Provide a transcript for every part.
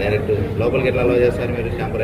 Direct లోపలికి ఎట్లా అలో చేస్తారు మీరు? షాంపూ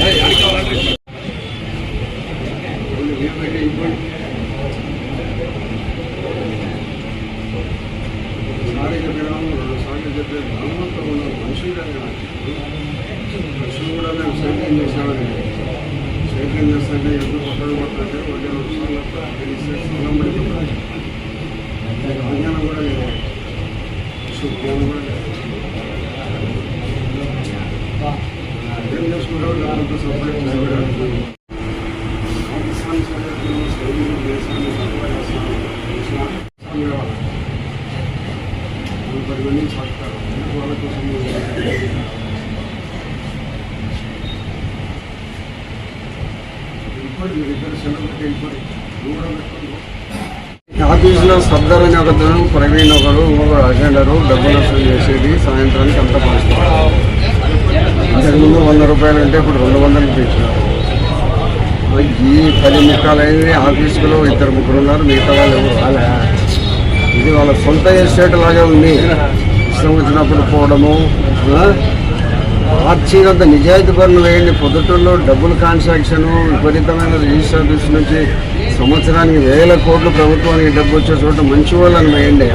రైటర్లు సారిగా గ్రామం రెండు సార్లు చెప్పే గ్రామంతో ఉన్న మనుషులు మనుషులు కూడా మేము సైక్లింగ్ చేసామని సైక్లింగ్ చేస్తుంటే ఎందుకు కొట్టలు కొట్టాలంటే ఒకటి రెండు సార్లు తెలిస్తే స్థలం పడిపోతుంది అజ్ఞానం కూడా లేదు సుజ్ఞానం కూడా లేదు ఏం చేసుకుంటావు దాంతో సపరేట్ నిలబడాలి పాకిస్తాన్ దేశాన్ని పది మంది పడతారు వాళ్ళ కోసం ఆఫీసులో సర్దార్ అని ఒకరు ప్రవీణ్ ఒకరు ఇంకొకరు అజెండరు డబ్బులు వసూలు చేసేది సాయంత్రానికి అంత పంచుతారు ఇంతకుముందు వంద రూపాయలు అంటే ఇప్పుడు రెండు వందలు పెంచినారు ఈ పది ముక్కలైంది ఆఫీసులో ఇద్దరు ముగ్గురు ఉన్నారు మిగతా వాళ్ళు ఎవరు రాలే. ఇది వాళ్ళ సొంత ఎస్టేట్ లాగా ఉంది. ఇష్టం వచ్చినప్పుడు పోవడము ఆర్చీలంత నిజాయితీ పనులు వేయండి. పొద్దుటూరులో డబ్బులు కాన్సాక్షన్ విపరీతమైన రిజిస్టర్ ఆఫీస్ నుంచి సంవత్సరానికి వేల కోట్లు ప్రభుత్వానికి డబ్బు వచ్చే చోట మంచి వాళ్ళని వేయండి